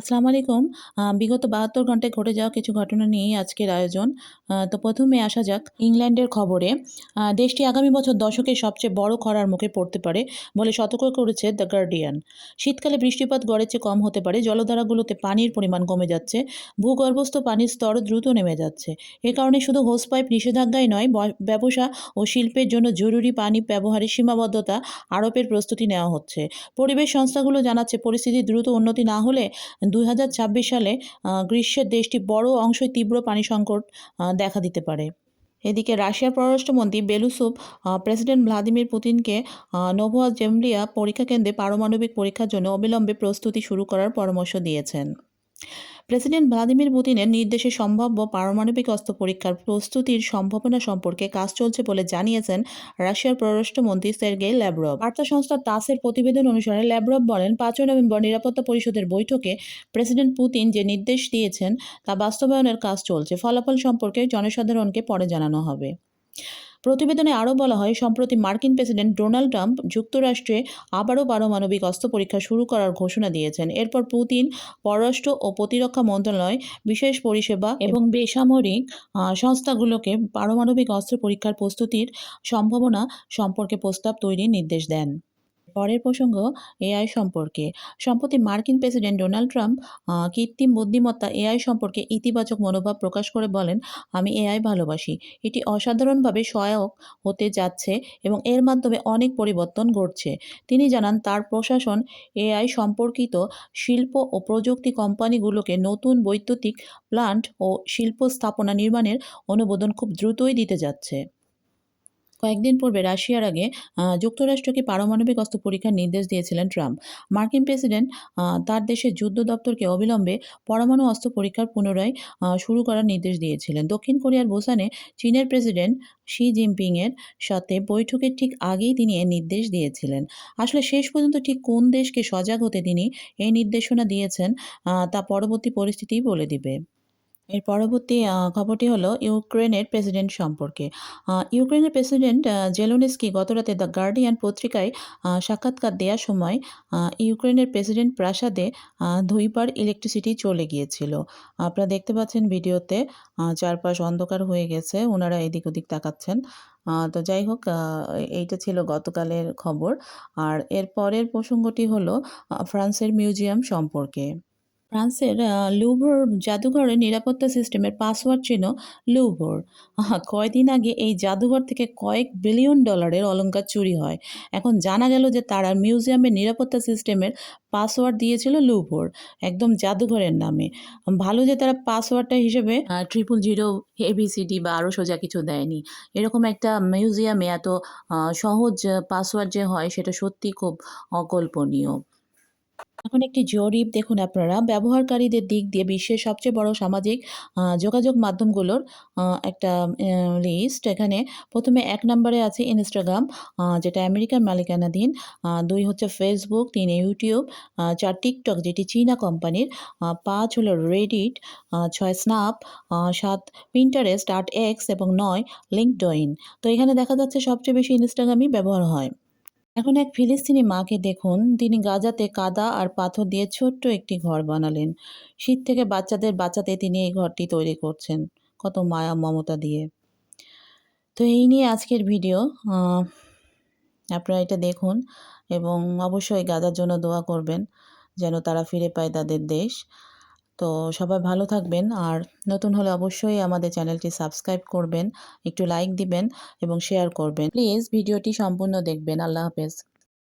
আসসালামু আলাইকুম। বিগত বাহাত্তর ঘন্টায় ঘটে যাওয়া কিছু ঘটনা নিয়েই আজকের আয়োজন। তো প্রথমে আসা যাক ইংল্যান্ডের খবরে। দেশটি আগামী বছর দশকের সবচেয়ে বড় খরার মুখে পড়তে পারে বলে সতর্ক করেছে দ্য গার্ডিয়ান। শীতকালে বৃষ্টিপাত গড়ের চেয়ে কম হতে পারে, জলধারাগুলোতে পানির পরিমাণ কমে যাচ্ছে, ভূগর্ভস্থ পানির স্তর দ্রুত নেমে যাচ্ছে। এ কারণে শুধু হোস পাইপ নিষেধাজ্ঞাই নয় ব্যবসা ও শিল্পের জন্য জরুরি পানি ব্যবহারের সীমাবদ্ধতা আরোপের প্রস্তুতি নেওয়া হচ্ছে। পরিবেশ সংস্থাগুলো জানাচ্ছে, পরিস্থিতি দ্রুত উন্নতি না হলে দুই হাজার ছাব্বিশ সালে গ্রীষ্মের দেশটি বড় অংশই তীব্র পানি সংকট দেখা দিতে পারে। এদিকে রাশিয়ার পররাষ্ট্রমন্ত্রী বেলুসুভ প্রেসিডেন্ট ভ্লাদিমির পুতিনকে নোভোয়া জেমলিয়া পরীক্ষা কেন্দ্রে পারমাণবিক পরীক্ষার জন্য অবিলম্বে প্রস্তুতি শুরু করার পরামর্শ দিয়েছেন। প্রেসিডেন্ট ভ্লাদিমির পুতিনের নির্দেশে সম্ভাব্য পারমাণবিক অস্ত্র পরীক্ষার প্রস্তুতির সম্ভাবনা সম্পর্কে কাজ চলছে বলে জানিয়েছেন রাশিয়ার পররাষ্ট্রমন্ত্রী সের্গে ল্যাব্রভ বার্তা সংস্থা তাসের প্রতিবেদন অনুসারে ল্যাব্রভ বলেন, পাঁচই নভেম্বর নিরাপত্তা পরিষদের বৈঠকে প্রেসিডেন্ট পুতিন যে নির্দেশ দিয়েছেন তা বাস্তবায়নের কাজ চলছে, ফলাফল সম্পর্কে জনসাধারণকে পরে জানানো হবে। প্রতিবেদনে আরও বলা হয়, সম্প্রতি মার্কিন প্রেসিডেন্ট ডোনাল্ড ট্রাম্প যুক্তরাষ্ট্রে আবারও পারমাণবিক অস্ত্র পরীক্ষা শুরু করার ঘোষণা দিয়েছেন। এরপর পুতিন, পররাষ্ট্র ও প্রতিরক্ষা মন্ত্রণালয়, বিশেষ পরিষেবা এবং বেসামরিক সংস্থাগুলোকে পারমাণবিক অস্ত্র পরীক্ষার প্রস্তুতির সম্ভাবনা সম্পর্কে প্রস্তাব তৈরির নির্দেশ দেন। পরের প্রসঙ্গ এআই সম্পর্কে। সম্প্রতি মার্কিন প্রেসিডেন্ট ডোনাল্ড ট্রাম্প কৃত্রিম বুদ্ধিমত্তা এআই সম্পর্কে ইতিবাচক মনোভাব প্রকাশ করে বলেন, আমি এআই ভালোবাসি। এটি অসাধারণভাবে সহায়ক হতে যাচ্ছে এবং এর মাধ্যমে অনেক পরিবর্তন ঘটছে। তিনি জানান, তার প্রশাসন এআই সম্পর্কিত শিল্প ও প্রযুক্তি কোম্পানিগুলোকে নতুন বৈদ্যুতিক প্লান্ট ও শিল্প স্থাপনা নির্মাণের অনুমোদন খুব দ্রুতই দিতে যাচ্ছে। কয়েকদিন পূর্বে রাশিয়ার আগে যুক্তরাষ্ট্রকে পারমাণবিক অস্ত্র পরীক্ষার নির্দেশ দিয়েছিলেন ট্রাম্প। মার্কিন প্রেসিডেন্ট তার দেশের যুদ্ধ দপ্তরকে অবিলম্বে পরমাণু অস্ত্র পরীক্ষার পুনরায় শুরু করার নির্দেশ দিয়েছিলেন। দক্ষিণ কোরিয়ার বোসানে চীনের প্রেসিডেন্ট শি জিনপিংয়ের সাথে বৈঠকের ঠিক আগেই তিনি এ নির্দেশ দিয়েছিলেন। আসলে শেষ পর্যন্ত ঠিক কোন দেশকে সজাগ হতে তিনি এই নির্দেশনা দিয়েছেন তা পরবর্তী পরিস্থিতিই বলে দিবে। এর পরবর্তী খবরটি হলো ইউক্রেনের প্রেসিডেন্ট সম্পর্কে। ইউক্রেনের প্রেসিডেন্ট জেলোনেস্কি গতরাতে দ্য গার্ডিয়ান পত্রিকায় সাক্ষাৎকার দেওয়ার সময় ইউক্রেনের প্রেসিডেন্ট প্রাসাদে দুইবার ইলেকট্রিসিটি চলে গিয়েছিল। আপনারা দেখতে পাচ্ছেন ভিডিওতে চারপাশ অন্ধকার হয়ে গেছে, ওনারা এদিক ওদিক তাকাচ্ছেন। তো যাই হোক এইটা ছিল গতকালের খবর। আর এর পরের প্রসঙ্গটি হলো ফ্রান্সের মিউজিয়াম সম্পর্কে। ফ্রান্সের লুভর জাদুঘরের নিরাপত্তা সিস্টেমের পাসওয়ার্ড ছিল লুভর। কয়দিন আগে এই জাদুঘর থেকে কয়েক বিলিয়ন ডলারের অলঙ্কার চুরি হয়। এখন জানা গেল যে তারা মিউজিয়ামের নিরাপত্তা সিস্টেমের পাসওয়ার্ড দিয়েছিল লুভর, একদম জাদুঘরের নামে। ভালো যে তারা পাসওয়ার্ডটা হিসেবে ট্রিপল জিরো এবিসিডি বা আরও সোজা কিছু দেয়নি। এরকম একটা মিউজিয়ামে এত সহজ পাসওয়ার্ড যে হয় সেটা সত্যি খুব অকল্পনীয়। এখন একটি জরিপ দেখুন আপনারা। ব্যবহারকারীদের দিক দিয়ে বিশ্বের সবচেয়ে বড় সামাজিক যোগাযোগ মাধ্যমগুলোর একটা লিস্ট এখানে প্রথমে এক নম্বরে আছে ইনস্টাগ্রাম যেটা আমেরিকার মালিকানাধীন দুই হচ্ছে ফেসবুক তিন ইউটিউব চার টিকটক যেটি চীনা কোম্পানির পাঁচ হলো রেডিট ছয় স্ন্যাপ সাত পিন্টারেস্ট আট এক্স এবং নয় লিঙ্কডইন তো এখানে দেখা যাচ্ছে সবচেয়ে বেশি ইনস্টাগ্রামই ব্যবহার হয়। এখন এক ফিলিস্তিনি মাকে দেখুন, তিনি গাজাতে কাদা আর পাথর দিয়ে ছোট্ট একটি ঘর বানালেন। শীত থেকে বাচ্চাদের বাঁচাতে তিনি এই ঘরটি তৈরি করছেন। কত মায়া, মমতা দিয়ে। তো এই নিয়ে আজকের ভিডিও। আপনারা এটা দেখুন এবং অবশ্যই গাজার জন্য দোয়া করবেন যেন তারা ফিরে পায় তাদের দেশ। তো সবাই ভালো থাকবেন। আর নতুন হলে অবশ্যই আমাদের চ্যানেলটি সাবস্ক্রাইব করবেন, একটু লাইক দিবেন এবং শেয়ার করবেন। প্লিজ ভিডিওটি সম্পূর্ণ দেখবেন। আল্লাহ হাফেজ।